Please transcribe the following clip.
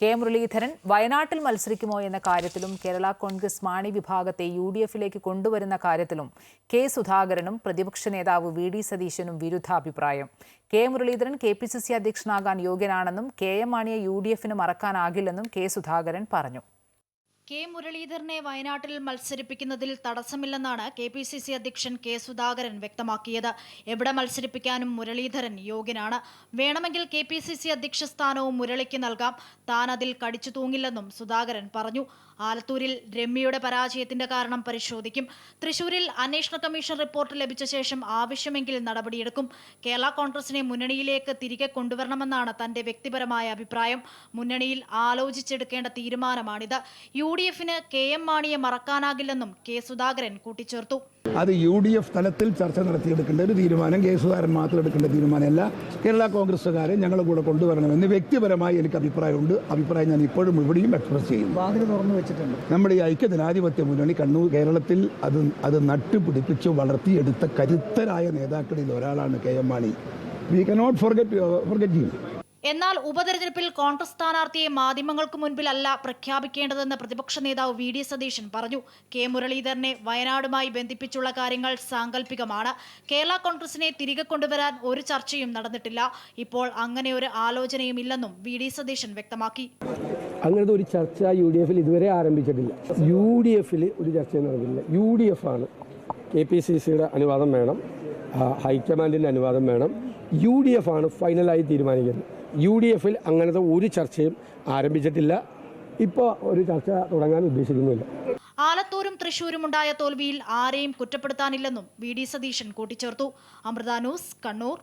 K Muraleedharan വയനാട്ടിൽ മത്സരിക്കുമോ എന്ന കാര്യത്തിലും കേരള കോൺഗ്രസ് മാണി വിഭാഗത്തെ യു ഡി എഫിലേക്ക് കൊണ്ടുവരുന്ന കാര്യത്തിലും കെ സുധാകരനും പ്രതിപക്ഷ നേതാവ് വി ഡി സതീശനും വിരുദ്ധാഭിപ്രായം. K Muraleedharan K P C C അധ്യക്ഷനാകാൻ യോഗ്യനാണെന്നും കെ എം മാണിയെ യു ഡി എഫിന് മറക്കാനാകില്ലെന്നും കെ സുധാകരൻ പറഞ്ഞു. കെ മുരളീധരനെ വയനാട്ടിൽ മത്സരിപ്പിക്കുന്നതിൽ തടസ്സമില്ലെന്നാണ് കെ പി സി സി അധ്യക്ഷൻ കെ സുധാകരൻ വ്യക്തമാക്കിയത്. എവിടെ മത്സരിപ്പിക്കാനും മുരളീധരൻ യോഗ്യനാണ്. വേണമെങ്കിൽ കെ പി സി സി അധ്യക്ഷ സ്ഥാനവും മുരളിക്ക് നൽകാം. താൻ അതിൽ കടിച്ചു തൂങ്ങില്ലെന്നും സുധാകരൻ പറഞ്ഞു. ആലത്തൂരിൽ രമ്യയുടെ പരാജയത്തിന്റെ കാരണം പരിശോധിക്കും. തൃശൂരിൽ അന്വേഷണ കമ്മീഷൻ റിപ്പോർട്ട് ലഭിച്ച ശേഷം ആവശ്യമെങ്കിൽ നടപടിയെടുക്കും. കേരള കോൺഗ്രസിനെ മുന്നണിയിലേക്ക് തിരികെ കൊണ്ടുവരണമെന്നാണ് തന്റെ വ്യക്തിപരമായ അഭിപ്രായം. മുന്നണിയിൽ ആലോചിച്ചെടുക്കേണ്ട തീരുമാനമാണിത്. യു ഡി എഫിന് കെ എം മാണിയെ മറക്കാനാകില്ലെന്നും കെ സുധാകരൻ കൂട്ടിച്ചേർത്തു. അത് യു ഡി എഫ് തലത്തിൽ ചർച്ച നടത്തിയെടുക്കേണ്ട ഒരു തീരുമാനം കെ സുധാകരൻ മാത്രം എടുക്കേണ്ട തീരുമാനമല്ല. കേരള കോൺഗ്രസ്സുകാരെ ഞങ്ങളുടെ കൂടെ കൊണ്ടുവരണമെന്ന് വ്യക്തിപരമായി എനിക്ക് അഭിപ്രായമുണ്ട്. അഭിപ്രായം ഞാൻ ഇപ്പോഴും ഇവിടെയും എക്സ്പ്രസ് ചെയ്യും തുറന്നു വെച്ചിട്ടുണ്ട്. നമ്മുടെ ഈ ഐക്യ ജനാധിപത്യ മുന്നണി കണ്ണൂർ കേരളത്തിൽ അത് അത് നട്ടുപിടിപ്പിച്ച് വളർത്തിയെടുത്ത കരുത്തരായ നേതാക്കളിൽ ഒരാളാണ് K M Mani. We cannot forget forget you എന്നാൽ ഉപതെരഞ്ഞെടുപ്പിൽ കോൺഗ്രസ് സ്ഥാനാർത്ഥിയെ മാധ്യമങ്ങൾക്ക് മുൻപിലല്ല പ്രഖ്യാപിക്കേണ്ടതെന്ന് പ്രതിപക്ഷ നേതാവ് വി ഡി സതീശൻ പറഞ്ഞു. കെ മുരളീധരനെ വയനാടുമായി ബന്ധിപ്പിച്ചുള്ള കാര്യങ്ങൾ സാങ്കല്പികമാണ്. കേരള കോൺഗ്രസിനെ തിരികെ കൊണ്ടുവരാൻ ഒരു ചർച്ചയും നടന്നിട്ടില്ല. ഇപ്പോൾ അങ്ങനെ ഒരു ആലോചനയും ഇല്ലെന്നും വി ഡി സതീശൻ വ്യക്തമാക്കി. അങ്ങനത്തെ ഒരു ചർച്ച യു ഡി എഫിൽ ഇതുവരെ ആരംഭിച്ചിട്ടില്ല. യു ഡി എഫിൽ ഒരു ചർച്ചയും നടന്നില്ല യു ഡി എഫ് ആണ് കെ പി സി സിയുടെ അനുവാദം വേണം. ഹൈക്കമാൻഡിന്റെ അനുവാദം വേണം. യു ഡി എഫ് ആണ് ഫൈനലായി തീരുമാനിക്കുന്നത്. യു ഡി എഫിൽ അങ്ങനത്തെ ഒരു ചർച്ചയും ആരംഭിച്ചിട്ടില്ല. ഇപ്പോൾ ഒരു ചർച്ച തുടങ്ങാൻ ഉദ്ദേശിക്കുന്നില്ല. ആലത്തൂരും തൃശൂരും ഉണ്ടായ തോൽവിയിൽ ആരെയും കുറ്റപ്പെടുത്താനില്ലെന്നും വി ഡി സതീശൻ കൂട്ടിച്ചേർത്തു. അമൃത ന്യൂസ് കണ്ണൂർ.